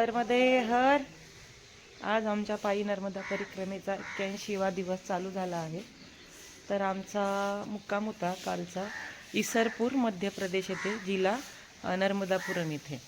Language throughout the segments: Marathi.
नर्मदे हर. आज आमच्या पायी नर्मदा परिक्रमेचा एक्क्याऐंशीवा दिवस चालू झाला आहे. तर आमचा मुक्काम होता कालचा इसरपूर मध्य प्रदेश येथे जिल्हा नर्मदापुरम इथे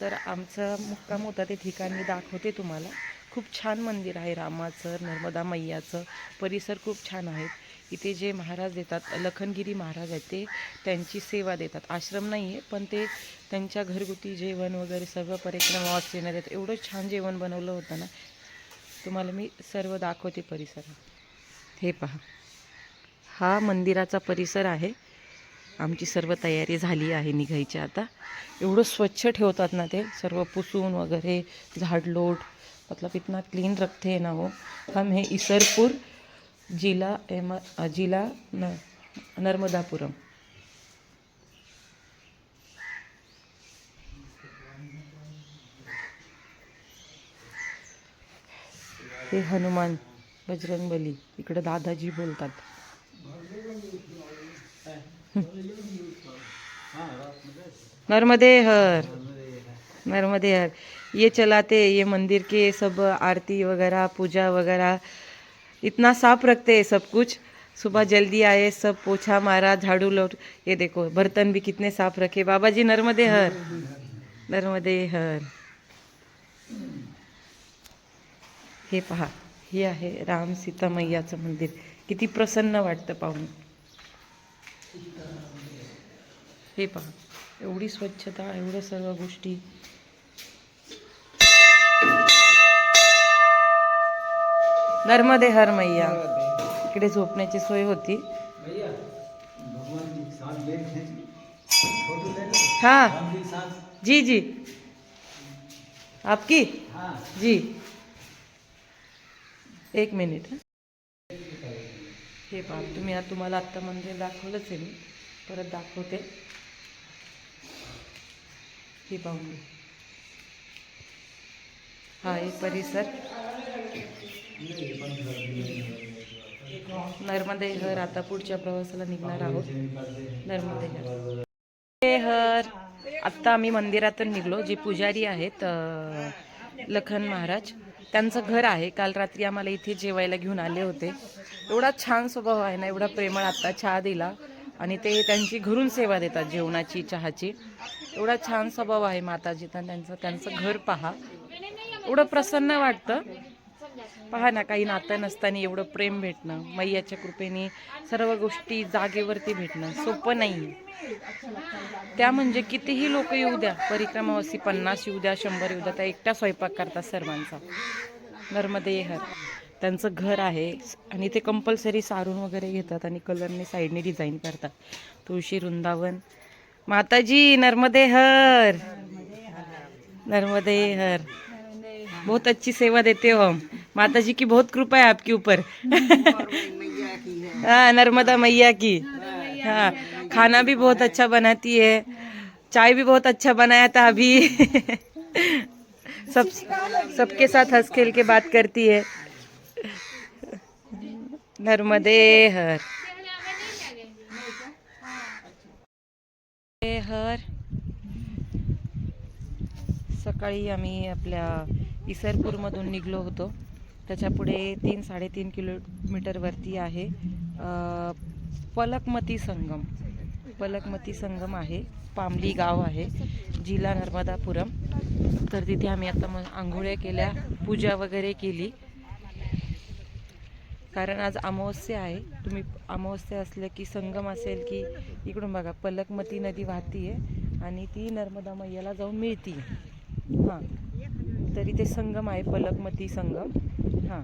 तर आमचा मुक्काम होता ते ठिकाण मी दाखवते तुम्हाला. खूप छान मंदिर आहे रामाचं नर्मदा मैयाचं. परिसर खूप छान आहेत इथे जे महाराज देतात लखनगिरी महाराज आहेत ते त्यांची सेवा देतात. आश्रम नाही आहे पण ते त्यांच्या घरगुती जेवण वगैरे सर्व परिक्रमा येणार आहेत. एवढं छान जेवण बनवलं होतं ना. तुम्हाला मी सर्व दाखवते परिसर. हे पहा. हा मंदिराचा परिसर आहे. आमची सर्व तयारी झाली आहे निघायची आता. एवढं स्वच्छ ठेवतात ना ते सर्व पुसून वगैरे झाडलोट. मतलब इतना क्लीन रखते हैं ना वो. हम है इसरपुर जिला एम जिला न नर्मदापुरम. हे हनुमान बजरंगबली इकडे दादाजी बोलतात. नर्मदे हर नर्मदे हर ये चलाते ये मंदिर के सब आरती वगैरह पूजा वगैरह इतना साफ रखते हैं सब कुछ। सुबह जल्दी आए सब पोछा मारा झाड़ू लौट। ये देखो बर्तन भी कितने साफ रखे। बाबा जी नर्मदे हर। नर्मदे हर। हे पहा हे आहे राम सीता मैयाचं मंदिर. किती प्रसन्न वाटतं पाहून. हे पहा एवढी स्वच्छता एवढं सर्व गोष्टी. नर्मदे हर मैया. इकडे झोपण्याची सोय होती. हाँ. जी जी. आपकी? जी. एक मिनिट हं. हे पहा तुम्ही तुम्हाला आत्ता मंदिर दाखवलंच आहे मी. परत दाखवते. हे पाहून. हा आहे परिसर. नर्मदे हर आता पुढच्या प्रवासाला निघणार आहोत. नर्मदे हर हर आत्ता आम्ही मंदिरातून निघलो जे पुजारी आहेत लखन महाराज त्यांचं घर आहे. काल रात्री आम्हाला इथे जेवायला घेऊन आले होते. एवढा छान स्वभाव आहे ना एवढा प्रेमळ आत्ता चहा दिला आणि ते त्यांची घरून सेवा देतात जेवणाची चहाची. एवढा छान स्वभाव आहे माताजी त्यांचं त्यांचं घर पहा. एवढं प्रसन्न वाटतं. पहा ना काही नातं नसताना एवढं प्रेम भेटणं मैयाच्या कृपेने सर्व गोष्टी जागेवरती भेटणं सोपं नाही. त्या म्हणजे कितीही लोक येऊ द्या परिक्रमावासी पन्नास येऊ द्या शंभर येऊ द्या त्या एकटा स्वयंपाक करतात सर्वांचा. नर्मदे हर. त्यांचं घर आहे आणि ते कंपल्सरी सारून वगैरे घेतात आणि कलरने साईडने डिझाईन करतात. तुळशी वृंदावन. माताजी नर्मदे हर. नर्मदे हर. बहुत अच्छी सेवा देते हो हम। माता जी की बहुत कृपा है आपके ऊपर। हाँ नर्मदा मैया की। हाँ खाना भी बहुत अच्छा बनाती है। चाय भी बहुत अच्छा बनाया था अभी। सब सबके साथ हंस खेल के बात करती है। नर्मदे हर। हर। सकाळी आम्ही आपल्या इसरपूरमधून निघलो होतो. त्याच्यापुढे तीन साडेतीन किलोमीटरवरती आहे पलकमती संगम. पलकमती संगम आहे पामली गाव आहे जिल्हा नर्मदापुरम. तर तिथे आम्ही आता मग आंघोळ्या केल्या पूजा वगैरे केली. कारण आज अमावस्या आहे. तुम्ही अमावस्या असलं की संगम असेल की इकडून बघा पलकमती नदी वाहतीये आणि ती नर्मदा मैयाला जाऊन मिळती हां. तरी ते संगम आहे पलकमती संगम. हां.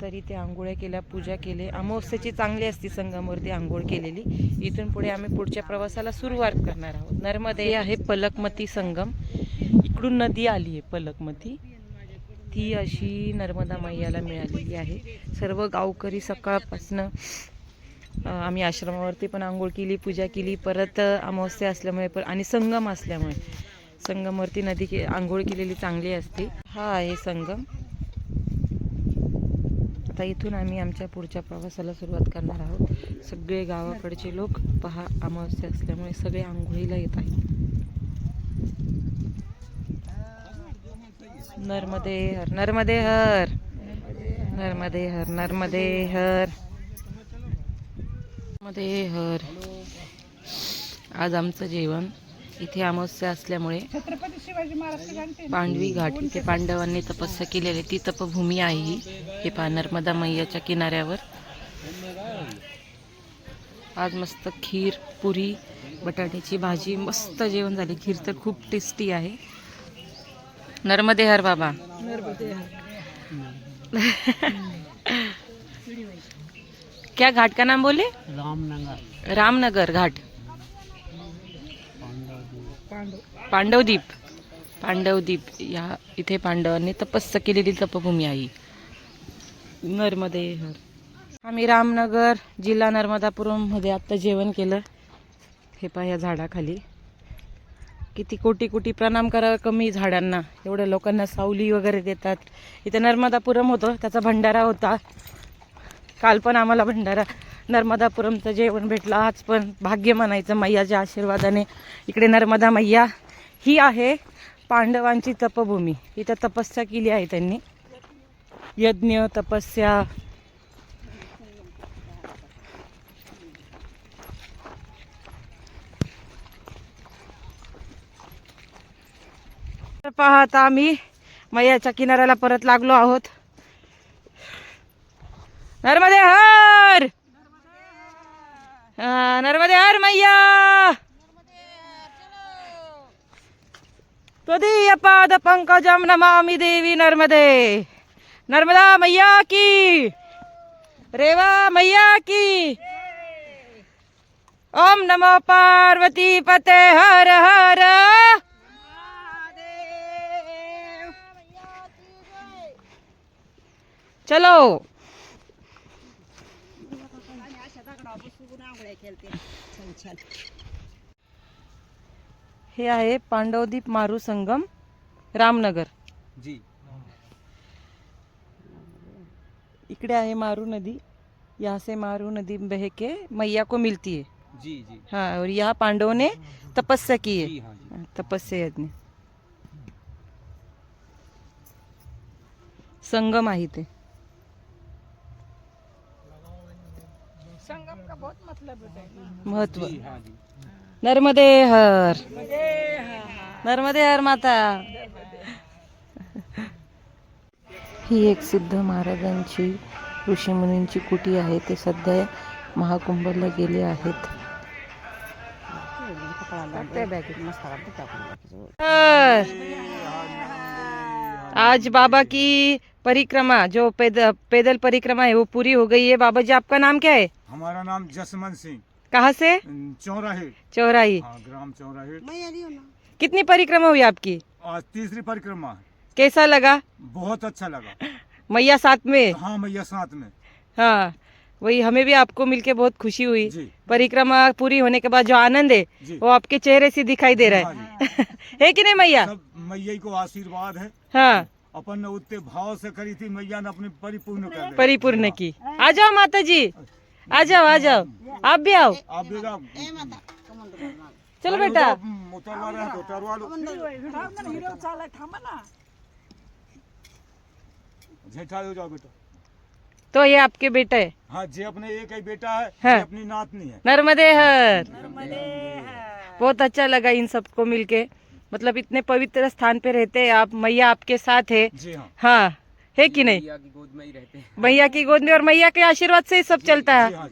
तरी ते आंघोळ्या केल्या पूजा केले. अमावस्याची चांगली असती संगमवरती आंघोळ केलेली. इथून पुढे आम्ही पुढच्या प्रवासाला सुरुवात करणार आहोत. नर्मदे आहे पलकमती संगम. इकडून नदी आली आहे पलकमती. ती अशी नर्मदा मैयाला मिळालेली आहे. सर्व गावकरी सकाळपासनं आम्ही आश्रमावरती पण आंघोळ केली पूजा केली. परत अमावस्या असल्यामुळे पर आणि संगम असल्यामुळे संगमवरती नदी के आंघोळ केलेली चांगली असते. हा आहे संगम. आता इथून आम्ही आमच्या पुढच्या प्रवासाला सुरुवात करणार आहोत. सगळे गावाकडचे लोक पहा अमावस्या असल्यामुळे सगळे आंघोळीला येत आहेत. नर्मदे हर नर्मदे हर नर्मदे हर नर्मदे हर नर्मदे हर आज आमचं जेवण इथे अमावस्या असल्यामुळे पांडवी घाट इथे पांडवांनी तपस्या केलेली ती तपभूमी आहे ही. हे पहा नर्मदा मैयाच्या किनाऱ्यावर. आज मस्त खीर पुरी बटाट्याची भाजी मस्त जेवण झाले. खीर तर खूप टेस्टी आहे. नर्मदे हर बाबा क्या घाट का नाम बोले रामनगर. रामनगर घाट. पांडवदीप. पांडवदीप या इथे पांडवांनी तपस्या केलेली तपभूमी आहे. नर्मदे हर. आम्ही रामनगर जिल्हा नर्मदापुरममध्ये आत्ता जेवण केलं. हे पहा या झाडाखाली. किती कोटी कोटी प्रणाम करा कमी झाडांना. एवढ्या लोकांना सावली वगैरे देतात. इथं नर्मदापुरम होतं त्याचा भंडारा होता. काल पण आम्हाला भंडारा. नर्मदापुरमचं जेवण भेटलं. आज पण भाग्य म्हणायचं मैयाच्या आशीर्वादाने. इकडे नर्मदा मैया ही आहे पांडवांची तपभूमी. इथं तपस्या केली आहे त्यांनी. यज्ञ तपस्या. तर आम्ही मैयाच्या किनाऱ्याला परत लागलो आहोत. नर्मदे हर! नर्मदे हर मैया! त्वदीय पाद पंकजम नमामि देवी नर्मदे। नर्मदा मैया की! रेवा मैया की! ओम नमो पार्वती पते हर हर। चलो। हे आहे पांडवदीप मारू संगम रामनगर. जी. इकडे आहे मारू नदी. यहाँ से मारू नदी बह के मैया को मिलती है. जी जी. हाँ और यहाँ पांडवों ने तपस्या की जी है हाँ जी. तपस्या यज्ञ. संगम आहे ते. महत्त्व. नर्मदे हर. नर्मदे हर माता. ही एक सिद्ध महाराजांची ऋषीमुनींची कुटी आहे. ते सध्या महाकुंभला गेले आहेत. आज बाबा की परिक्रमा जो पैदल पैदल परिक्रमा है वो पूरी हो गई है। बाबा जी आपका नाम क्या है? हमारा नाम जसमन सिंह। कहाँ से? चौराहे। चौराही। हाँ ग्राम चौराहे। कितनी परिक्रमा हुई आपकी? आज तीसरी परिक्रमा। कैसा लगा? बहुत अच्छा लगा। मैया साथ में? हाँ मैया साथ में। हाँ वही हमें भी आपको मिलके बहुत खुशी हुई। परिक्रमा पूरी होने के बाद जो आनंद है वो आपके चेहरे से दिखाई दे रहा हाँ। है है कि नहीं मैया? मैया को आशीर्वाद है। हाँ। अपन ने उतने भाव से करी थी मैया ने अपनी परिपूर्ण कर परिपूर्ण की। आ जाओ माता जी आ जाओ आ जाओ। आप भी आओ। आप भी जाओ। चलो बेटा। तो हो बेटा। तो ये आपके बेटा है। हाँ जे अपने एक ही बेटा है हाँ। जे अपनी नातनी है। नर्मदे हर बहुत अच्छा लगा इन सबको मिलके। मतलब इतने पवित्र स्थान पे रहते हैं आप मैया आपके साथ है। जी हाँ। हाँ है कि नहीं? की गोद में ही रहते हैं। मैया की गोद में और मैया के आशीर्वाद से ही सब चलता है। हाँ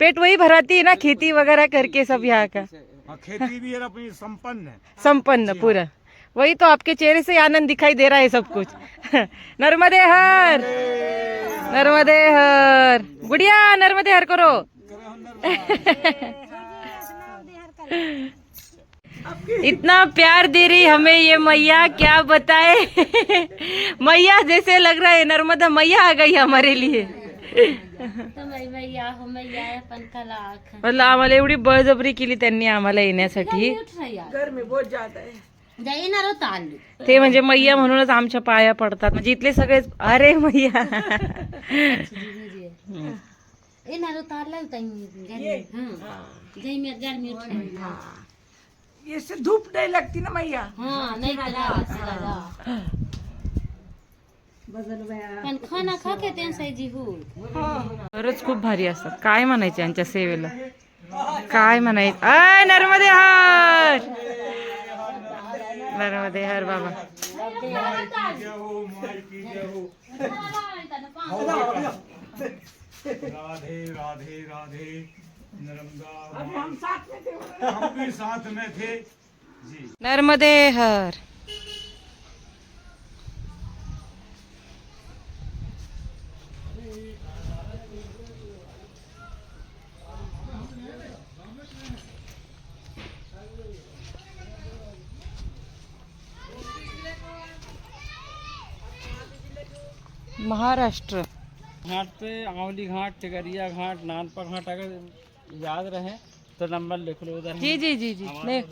पेट वही भराती है ना खेती वगैरह करके सब यहाँ का। हाँ खेती भी है अपनी संपन्न है। संपन्न पूरा। वही तो आपके चेहरे से आनंद दिखाई दे रहा है सब कुछ। नर्मदे हर। नर्मदे हर। गुड़िया नर्मदे हर करो। इतना प्यार दे रही हमें ये मैया क्या बताए? मैया जैसे लग रहा है नर्मदा मैया आ गई हमारे लिए। मैया हो मैया पंखा लाख। मतलब आम्हाला एवढी बळजबरी केली त्यांनी आम्हाला येण्यासाठी. येणार होता आलू ते म्हणजे मैया म्हणूनच आमच्या पाया पडतात. म्हणजे इथले सगळे अरे मैया. येणार होता आला होता गरमी गरमी इससे धूप नहीं लगती ना मैया. हा नाही. पण खाना खा के त्यांचा जीव. खरंच खूप भारी असतात. काय म्हणायचे यांच्या सेवेला? काय म्हणायचं? अय नर्मदे हर! नर्मदे हर बाबा. राधे राधे राधे. नर्मदा माँ। हम भी साथ में थे जी नर्मदे हर महाराष्ट्र घाट पे आंवली घाट टिकरिया घाट नानपा घाट अगर याद रहे तो नंबर लिख लो उधर जी जी जी जी नहीं।